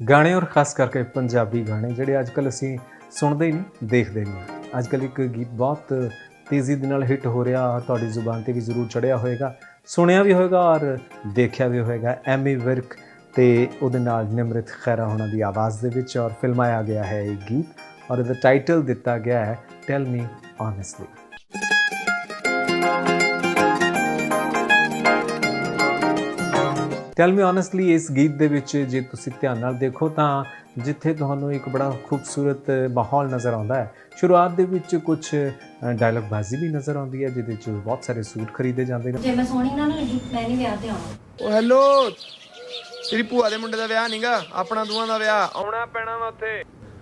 ਗਾਣੇ ਔਰ ਖਾਸ ਕਰਕੇ ਪੰਜਾਬੀ ਗਾਣੇ ਜਿਹੜੇ ਅੱਜ ਅੱਜਕੱਲ ਅਸੀਂ ਸੁਣਦੇ ਹੀ ਨਹੀਂ, ਦੇਖਦੇ ਨਹੀਂ। ਅੱਜ ਅੱਜਕੱਲ ਇੱਕ ਗੀਤ ਬਹੁਤ ਤੇਜ਼ੀ ਦੇ ਨਾਲ ਹਿੱਟ ਹੋ ਰਿਹਾ ਔਰ ਤੁਹਾਡੀ ਜ਼ੁਬਾਨ ਤੇ ਵੀ ਜ਼ਰੂਰ ਚੜਿਆ ਹੋਵੇਗਾ ਸੁਣਿਆ ਵੀ ਹੋਵੇਗਾ ਔਰ ਦੇਖਿਆ ਵੀ ਹੋਵੇਗਾ ਐਮੀ ਵਿਰਕ ਤੇ ਉਹਦੇ ਨਾਲ ਨਿਮਰਤ ਖੈਰਾ ਹੋਣਾ ਦੀ ਆਵਾਜ਼ ਦੇ ਵਿੱਚ ਔਰ ਫਿਲਮਾਇਆ ਗਿਆ ਹੈ ਇਹ ਗੀਤ ਔਰ ਇਹਦਾ ਟਾਈਟਲ ਦਿੱਤਾ ਗਿਆ ਹੈ tell me honestly tell me honestly ਇਸ ਗੀਤ ਦੇ ਵਿੱਚ ਜੇ ਤੁਸੀਂ ਧਿਆਨ ਨਾਲ ਦੇਖੋ ਤਾਂ ਜਿੱਥੇ ਤੁਹਾਨੂੰ ਇੱਕ ਬੜਾ ਖੂਬਸੂਰਤ ਮਾਹੌਲ ਨਜ਼ਰ ਆਉਂਦਾ ਹੈ ਸ਼ੁਰੂਆਤ ਦੇ ਵਿੱਚ ਕੁਝ ਡਾਇਲੌਗ ਬਾਜ਼ੀ ਵੀ ਨਜ਼ਰ ਆਉਂਦੀ ਹੈ ਜਿਹਦੇ ਵਿੱਚ ਬਹੁਤ ਸਾਰੇ ਸੂਟ ਖਰੀਦੇ ਜਾਂਦੇ ਨੇ। ਜੇ ਮੈਂ ਸੋਹਣੀ ਨਾ ਲੱਗੀ ਮੈਂ ਨਹੀਂ ਵਿਆਹ ਤੇ ਆਉਣਾ। ਓ ਹੈਲੋ ਤੇਰੀ ਭੂਆ ਦੇ ਮੁੰਡੇ ਦਾ ਵਿਆਹ ਨਹੀਂਗਾ ਆਪਣਾ ਦੋਵਾਂ ਦਾ ਵਿਆਹ ਆਉਣਾ ਪੈਣਾ ਵਾ ਉੱਥੇ।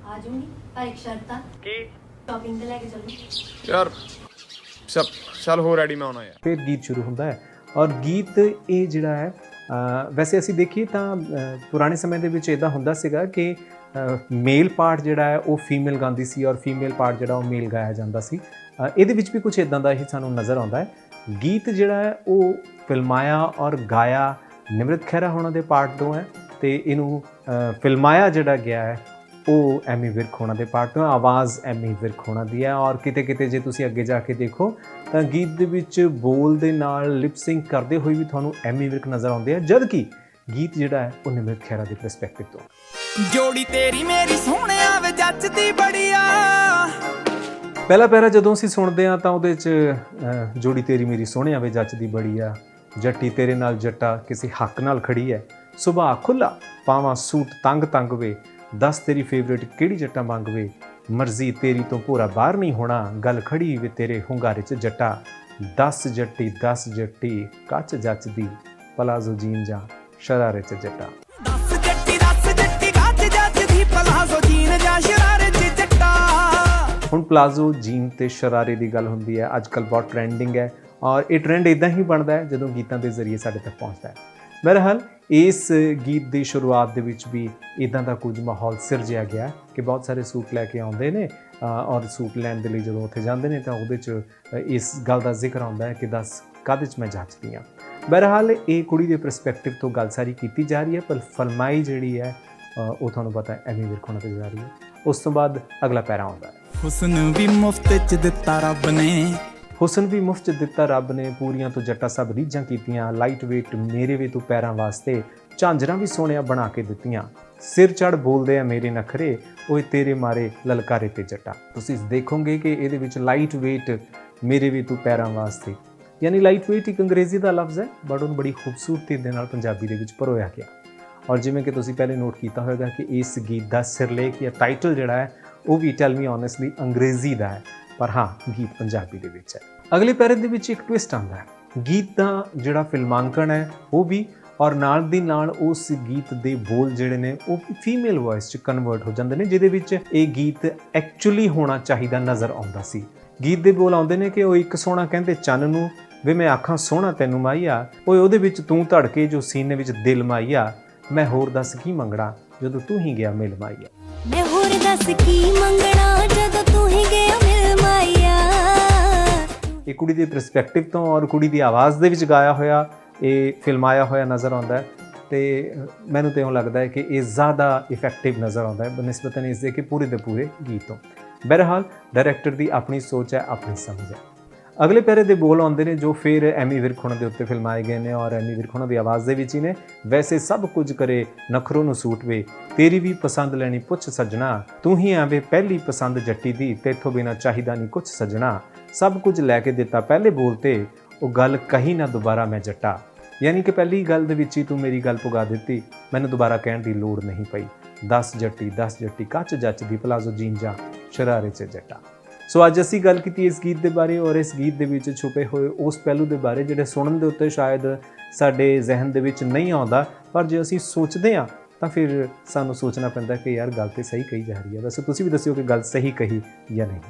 ਆ ਜਾਊਂਗੀ ਪਰ ਇੱਕ ਸ਼ਰਤ। ਆ ਕੀ? ਸ਼ਾਪਿੰਗ ਤੇ ਲੈ ਕੇ ਚੱਲੋ। ਯਾਰ ਸਭ ਚੱਲ ਹੋ ਰੈਡੀ ਮੈਂ ਆਉਣਾ ਯਾਰ। ਫਿਰ ਗੀਤ ਸ਼ੁਰੂ ਹੁੰਦਾ ਹੈ ਔਰ ਗੀਤ ਇਹ ਜਿਹੜਾ ਹੈ ਵੈਸੇ ਅਸੀਂ ਦੇਖੀਏ ਤਾਂ ਪੁਰਾਣੇ ਸਮੇਂ ਦੇ ਵਿੱਚ ਇਦਾਂ ਹੁੰਦਾ ਸੀਗਾ ਕਿ ਮੇਲ ਪਾਰਟ ਜਿਹੜਾ ਹੈ, ਉਹ ਫੀਮੇਲ ਗਾਉਂਦੀ ਸੀ ਔਰ ਫੀਮੇਲ ਪਾਰਟ ਜਿਹੜਾ ਉਹ ਮੇਲ ਗਾਇਆ ਜਾਂਦਾ ਸੀ। ਇਹਦੇ ਵਿੱਚ ਵੀ ਕੁਝ ਇਦਾਂ ਦਾ ਹੀ ਸਾਨੂੰ ਨਜ਼ਰ ਆਉਂਦਾ ਹੈ। ਗੀਤ ਜਿਹੜਾ ਹੈ, ਉਹ ਫਿਲਮਾਇਆ ਔਰ ਗਾਇਆ ਨਿਮਰਤ ਖਹਿਰਾ ਹੋਣਾ ਦੇ ਪਾਰਟ ਤੋਂ ਹੈ ਤੇ ਇਹਨੂੰ ਫਿਲਮਾਇਆ ਜਿਹੜਾ ਗਿਆ ਹੈ ਉਹ ਐਮੀ ਵਿਰਕ ਹੋਣਾ ਦੇ ਪਾਰਟ ਤੋਂ। ਆਵਾਜ਼ ਐਮੀ ਵਿਰਕ ਹੋਣਾ ਦੀ ਹੈ। ਔਰ ਕਿਤੇ ਕਿਤੇ ਜੇ ਤੁਸੀਂ ਅੱਗੇ ਜਾ ਕੇ ਦੇਖੋ ਤਾਂ ਗੀਤ ਦੇ ਵਿੱਚ ਬੋਲ ਦੇ ਨਾਲ ਲਿਪ ਸਿੰਕ ਕਰਦੇ ਹੋਏ ਵੀ ਤੁਹਾਨੂੰ ਐਮੀ ਵਿਰਕ ਨਜ਼ਰ ਆਉਂਦੇ ਆ। ਜਦ ਕਿ ਗੀਤ ਜਿਹੜਾ ਹੈ ਉਹ ਨਿਮਰਤ ਖਹਿਰਾ ਦੇ ਪਰਸਪੈਕਟਿਵ ਤੋਂ। ਜੋੜੀ ਤੇਰੀ ਮੇਰੀ ਸੋਹਣਿਆ ਵੇ ਜੱਚਦੀ ਬੜੀਆ। ਪਹਿਲਾ ਪਹਿਰਾ ਜਦੋਂ ਅਸੀਂ ਸੁਣਦੇ ਆ ਤਾਂ ਉਹਦੇ 'ਚ ਜੋੜੀ ਤੇਰੀ ਮੇਰੀ ਸੋਹਣਿਆ ਵੇ ਜੱਚਦੀ ਬੜੀ ਆ ਜੱਟੀ ਤੇਰੇ ਨਾਲ ਜੱਟਾ ਕਿਸੇ ਹੱਕ ਨਾਲ ਖੜੀ ਹੈ ਸੁਭਾ ਖੁੱਲਾ ਪਾਵਾਂ ਸੂਟ ਤੰਗ ਤੰਗ ਵੇ। ਦੱਸ ਤੇਰੀ ਫੇਵਰੇਟ ਕਿਹੜੀ ਜੱਟਾਂ ਮੰਗ ਵੇ? ਮਰਜ਼ੀ ਤੇਰੀ ਤੋਂ ਪੂਰਾ ਬਾਹਰ ਨਹੀਂ ਹੋਣਾ ਗੱਲ ਖੜੀ ਵੇ ਤੇਰੇ ਹੁੰਗਾਰੇ 'ਚ ਜੱਟਾ। 10 ਜੱਟੀ 10 ਜੱਟੀ ਕੱਚ ਜੱਚਦੀ ਪਲਾਜ਼ੋ ਜੀਨ ਜਾਂ ਸ਼ਰਾਰੇ 'ਚ ਜੱਟਾ। ਦੱਸ ਜੱਟੀ ਦੱਸ ਜੱਟੀ ਗੱਜ ਜੱਜਦੀ ਪਲਾਜ਼ੋ ਜੀਨ ਜਾਂ ਸ਼ਰਾਰੇ ਚ ਜੱਟਾ। ਹੁਣ ਪਲਾਜ਼ੋ ਜੀਨ ਤੇ ਸ਼ਰਾਰੇ ਦੀ ਗੱਲ ਹੁੰਦੀ ਹੈ ਅੱਜ ਕੱਲ ਬਹੁਤ ਟ੍ਰੈਂਡਿੰਗ ਹੈ। ਔਰ ਇਹ ਟ੍ਰੈਂਡ ਇਦਾਂ ਹੀ ਬਣਦਾ ਹੈ ਜਦੋਂ ਗੀਤਾਂ ਦੇ ਜ਼ਰੀਏ ਸਾਡੇ ਤੱਕ ਪਹੁੰਚਦਾ ਹੈ। ਬਹਰਹਾਲ, ਇਸ ਗੀਤ ਦੀ ਸ਼ੁਰੂਆਤ ਦੇ ਵਿੱਚ ਵੀ ਇਦਾਂ ਦਾ ਕੁਝ ਮਾਹੌਲ ਸਿਰਜਿਆ ਗਿਆ ਕਿ ਬਹੁਤ ਸਾਰੇ ਸੂਟ ਲੈ ਕੇ ਆਉਂਦੇ ਨੇ ਔਰ ਸੂਟ ਲੈਣ ਦੇ ਲਈ ਜਦੋਂ ਉੱਥੇ ਜਾਂਦੇ ਨੇ ਤਾਂ ਉਹਦੇ 'ਚ ਇਸ ਗੱਲ ਦਾ ਜ਼ਿਕਰ ਆਉਂਦਾ ਹੈ ਕਿ ਦੱਸ ਕਾਹਦੇ 'ਚ ਮੈਂ ਜੱਚਦੀ ਹਾਂ। ਬਹਰਹਾਲ, ਇਹ ਕੁੜੀ ਦੇ ਪਰਸਪੈਕਟਿਵ ਤੋਂ ਗੱਲ ਸਾਰੀ ਕੀਤੀ ਜਾ ਰਹੀ ਹੈ, ਪਰ ਫਲਮਾਈ ਜਿਹੜੀ ਹੈ ਉਹ ਤੁਹਾਨੂੰ ਪਤਾ ਹੈ ਐਮੀ ਵਿਰਕ ਤੇ ਜਾ ਰਹੀ ਹੈ। ਉਸ ਤੋਂ ਬਾਅਦ ਅਗਲਾ ਪੈਰਾ ਆਉਂਦਾ ਹੈ। ਹੁਸਨ ਵੀ ਮੁਫਤ ਚ ਦਿੱਤਾ ਰੱਬ ਨੇ। ਹੁਸਨ ਵੀ ਮੁਫਤ ਦਿੱਤਾ ਰੱਬ ਨੇ ਪੂਰੀਆਂ ਤੋਂ ਜੱਟਾ ਸਭ ਰੀਝਾਂ ਕੀਤੀਆਂ ਲਾਈਟ weight ਮੇਰੇ ਵੀ ਤੂੰ ਪੈਰਾਂ ਵਾਸਤੇ ਝਾਂਜਰਾਂ ਵੀ ਸੋਹਣਿਆ ਬਣਾ ਕੇ ਦਿੱਤੀਆਂ। ਸਿਰ ਚੜ ਬੋਲਦੇ ਆ ਮੇਰੇ ਨਖਰੇ, ਓਏ ਤੇਰੇ ਮਾਰੇ ਲਲਕਾਰੇ ਤੇ ਜੱਟਾ। ਤੁਸੀਂ ਦੇਖੋਗੇ ਕਿ ਇਹਦੇ ਵਿੱਚ ਲਾਈਟ weight ਮੇਰੇ ਵੀ ਤੂੰ ਪੈਰਾਂ ਵਾਸਤੇ। ਯਾਨੀ ਲਾਈਟ weight ਇੱਕ ਅੰਗਰੇਜ਼ੀ ਦਾ ਲਫ਼ਜ਼ ਹੈ ਬਟ ਉਹਨੂੰ ਬੜੀ ਖੂਬਸੂਰਤੀ ਦੇ ਨਾਲ ਪੰਜਾਬੀ ਦੇ ਵਿੱਚ ਪਰੋਇਆ ਗਿਆ। ਔਰ ਜਿਵੇਂ ਕਿ ਤੁਸੀਂ ਪਹਿਲੇ ਨੋਟ ਕੀਤਾ ਹੋਵੇਗਾ ਕਿ ਇਸ ਗੀਤ ਦਾ ਸਿਰਲੇਖ ਜਾਂ ਟਾਈਟਲ ਜਿਹੜਾ ਹੈ, ਉਹ ਵੀ ਟੈਲ ਮੀ ਓਨੈਸਟਲੀ ਅੰਗਰੇਜ਼ੀ ਦਾ ਹੈ। ਪਰ ਹਾਂ, ਗੀਤ ਪੰਜਾਬੀ ਦੇ ਵਿੱਚ ਹੈ। ਅਗਲੇ ਪੈਰੇ ਦੇ ਵਿੱਚ ਇੱਕ ਟਵਿਸਟ ਆਉਂਦਾ ਹੈ। ਗੀਤ ਦਾ ਜਿਹੜਾ ਫਿਲਮਾਂਕਣ ਹੈ, ਉਹ ਵੀ ਔਰ ਨਾਲ ਦੀ ਨਾਲ ਉਸ ਗੀਤ ਦੇ ਬੋਲ ਜਿਹੜੇ ਨੇ, ਉਹ ਫੀਮੇਲ ਵੌਇਸ 'ਚ ਕਨਵਰਟ ਹੋ ਜਾਂਦੇ ਨੇ, ਜਿਹਦੇ ਵਿੱਚ ਇਹ ਗੀਤ ਐਕਚੁਅਲੀ ਹੋਣਾ ਚਾਹੀਦਾ ਨਜ਼ਰ ਆਉਂਦਾ ਸੀ। ਗੀਤ ਦੇ ਬੋਲ ਆਉਂਦੇ ਨੇ ਕਿ ਉਹ ਇੱਕ ਸੋਹਣਾ ਕਹਿੰਦੇ, ਚੰਨ ਨੂੰ ਵੇ ਮੈਂ ਆਖਾਂ ਸੋਹਣਾ ਤੈਨੂੰ ਮਾਈਆ ਓਏ ਉਹਦੇ ਵਿੱਚ ਤੂੰ ਧੜਕੇ ਜੋ ਸੀਨੇ ਵਿੱਚ ਦਿਲ ਮਾਈਆ ਮੈਂ ਹੋਰ ਦੱਸ ਕੀ ਮੰਗਣਾ ਜਦੋਂ ਤੂੰ ਹੀ ਗਿਆ ਮਿਲ ਮਾਈਆ ਮੈਂ ਹੋਰ ਦੱਸ ਕੀ ਮੰਗਣਾ ਜਦੋਂ ਤੂੰ ਹੀ ਗਿਆ ਮਾਇਆ। ਇਹ ਕੁੜੀ ਦੇ ਪਰਸਪੈਕਟਿਵ ਤੋਂ ਔਰ ਕੁੜੀ ਦੀ ਆਵਾਜ਼ ਦੇ ਵਿੱਚ ਗਾਇਆ ਹੋਇਆ, ਇਹ ਫਿਲਮਾਇਆ ਹੋਇਆ ਨਜ਼ਰ ਆਉਂਦਾ ਹੈ। ਤੇ ਮੈਨੂੰ ਤੇ ਇਉਂ ਲੱਗਦਾ ਹੈ ਕਿ ਇਹ ਜ਼ਿਆਦਾ ਇਫੈਕਟਿਵ ਨਜ਼ਰ ਆਉਂਦਾ ਹੈ ਬਨਿਸਬਤਨ ਇਸ ਦੇ ਕਿ ਪੂਰੇ ਦੇ ਪੂਰੇ ਗੀਤ ਤੋਂ। ਬਹਰਹਾਲ ਡਾਇਰੈਕਟਰ ਦੀ ਆਪਣੀ ਸੋਚ ਹੈ, ਆਪਣੀ ਸਮਝ ਹੈ। ਅਗਲੇ ਪੈਰੇ ਦੇ ਬੋਲ ਆਉਂਦੇ ਨੇ ਜੋ ਫਿਰ ਐਮੀ ਵਿਰਕ ਹੋਣਾ ਦੇ ਉੱਤੇ ਫਿਲਮਾਏ ਗਏ ਨੇ ਔਰ ਐਮੀ ਵਿਰਕ ਹੋਣਾ ਦੀ ਆਵਾਜ਼ ਦੇ ਵਿੱਚ ਹੀ ਨੇ। ਵੈਸੇ ਸਭ ਕੁਝ ਕਰੇ ਨਖਰੋਂ ਨੂੰ ਸੂਟ ਵੇ, ਤੇਰੀ ਵੀ ਪਸੰਦ ਲੈਣੀ ਪੁੱਛ ਸੱਜਣਾ। ਤੂੰ ਹੀ ਆਵੇ ਪਹਿਲੀ ਪਸੰਦ ਜੱਟੀ ਦੀ, ਤੇਥੋਂ ਬਿਨਾ ਚਾਹੀਦਾ ਨਹੀਂ ਕੁਝ ਸੱਜਣਾ। ਸਭ ਕੁਝ ਲੈ ਕੇ ਦਿੱਤਾ ਪਹਿਲੇ ਬੋਲ ਤੇ, ਉਹ ਗੱਲ ਕਹੀ ਨਾ ਦੁਬਾਰਾ ਮੈਂ ਜੱਟਾ। ਯਾਨੀ ਕਿ ਪਹਿਲੀ ਗੱਲ ਦੇ ਵਿੱਚ ਹੀ ਤੂੰ ਮੇਰੀ ਗੱਲ ਪੁਗਾ ਦਿੱਤੀ, ਮੈਨੂੰ ਦੁਬਾਰਾ ਕਹਿਣ ਦੀ ਲੋੜ ਨਹੀਂ ਪਈ। 10 ਜੱਟੀ 10 ਜੱਟੀ, ਕੱਚ ਜੱਚ ਦੀ, ਪਲਾਜ਼ੋ ਜੀਨ ਜਾਂ, ਸ਼ਰਾਰੇ 'ਚ ਜੱਟਾ। ਸੋ ਅੱਜ ਅਸੀਂ ਗੱਲ ਕੀਤੀ ਇਸ ਗੀਤ ਦੇ ਬਾਰੇ ਔਰ ਇਸ ਗੀਤ ਦੇ ਵਿੱਚ ਛੁਪੇ ਹੋਏ ਉਸ ਪਹਿਲੂ ਦੇ ਬਾਰੇ ਜਿਹੜੇ ਸੁਣਨ ਦੇ ਉੱਤੇ ਸ਼ਾਇਦ ਸਾਡੇ ਜ਼ਿਹਨ ਦੇ ਵਿੱਚ ਨਹੀਂ ਆਉਂਦਾ। ਪਰ ਜੇ ਅਸੀਂ ਸੋਚਦੇ ਹਾਂ, ਤਾਂ ਫਿਰ ਸਾਨੂੰ ਸੋਚਣਾ ਪੈਂਦਾ ਕਿ ਯਾਰ ਗੱਲ ਤੇ ਸਹੀ ਕਹੀ ਜਾ ਰਹੀ ਹੈ। ਵੈਸੇ ਤੁਸੀਂ ਵੀ ਦੱਸਿਓ ਕਿ ਗੱਲ ਸਹੀ ਕਹੀ ਜਾਂ ਨਹੀਂ।